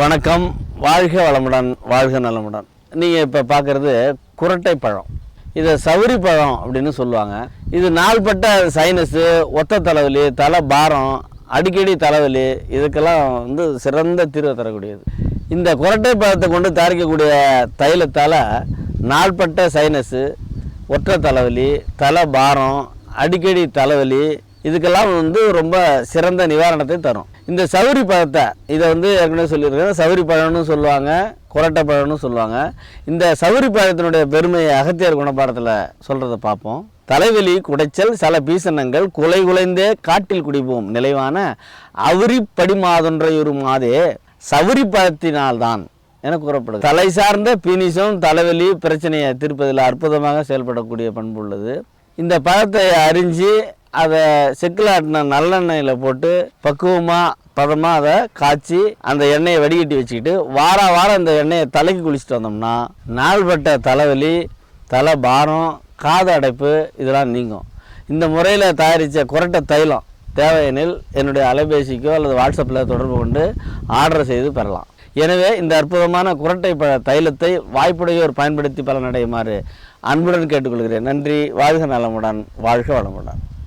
வணக்கம். வாழ்க வளமுடன் வாழ்க நலமுடன். நீங்கள் இப்போ பார்க்குறது குரட்டை பழம் இதை சவுரி பழம் அப்படின்னு சொல்லுவாங்க. இது நாள்பட்ட சைனஸு ஒத்த தலைவலி தலை பாரம் அடிக்கடி தலைவலி இதுக்கெல்லாம் வந்து சிறந்த தீர்வு தரக்கூடியது. இந்த குரட்டை பழத்தை கொண்டு தயாரிக்கக்கூடிய தைலத்தால் நாள்பட்ட சைனஸு ஒற்ற தலைவலி தலை பாரம் அடிக்கடி தலைவலி இதுக்கெல்லாம் வந்து ரொம்ப சிறந்த நிவாரணத்தை தரும். இந்த சவுரி பழத்தை இதை வந்து ஏற்கனவே சொல்லியிருக்கேன் சவுரி பழம்னு சொல்லுவாங்க குரட்டை பழம்னு சொல்லுவாங்க. இந்த சவுரி பழத்தினுடைய பெருமையை அகத்தியார் குணப்பாடத்தில் சொல்கிறத பார்ப்போம். தலைவலி குடைச்சல் சல பீசனங்கள் குலை குலைந்தே காட்டில் குடிப்போம். நிலைவான அவுரி படிமாதொன்றையொரு மாதே சவுரி பழத்தினால்தான் என கூறப்படுது தலை சார்ந்த பீனிசம் தலைவலி பிரச்சனையை தீர்ப்பதில் அற்புதமாக செயல்படக்கூடிய பண்பு உள்ளது. இந்த பழத்தை அரிஞ்சு அதை செக்கில் ஆட்டின நல்லெண்ணெயில் போட்டு பக்குவமாக பதமாக அதை காய்ச்சி அந்த எண்ணெயை வடிகட்டி வச்சுக்கிட்டு வார வாரம் இந்த எண்ணெயை தலைக்கு குளிச்சுட்டு வந்தோம்னா நாள்பட்ட தலைவலி தலை பாரம் காது அடைப்பு இதெல்லாம் நீங்கும். இந்த முறையில் தயாரித்த குரட்டை தைலம் தேவையெனில் என்னுடைய அலைபேசிக்கோ அல்லது வாட்ஸ்அப்பில் தொடர்பு கொண்டு ஆர்டர் செய்து பெறலாம். எனவே இந்த அற்புதமான குரட்டை பழ தைலத்தை வாய்ப்புடையோர் பயன்படுத்தி பலனடையுமாறு அன்புடன் கேட்டுக்கொள்கிறேன். நன்றி. வாழ்க நலமுடன். வாழ்க வளமுடன்.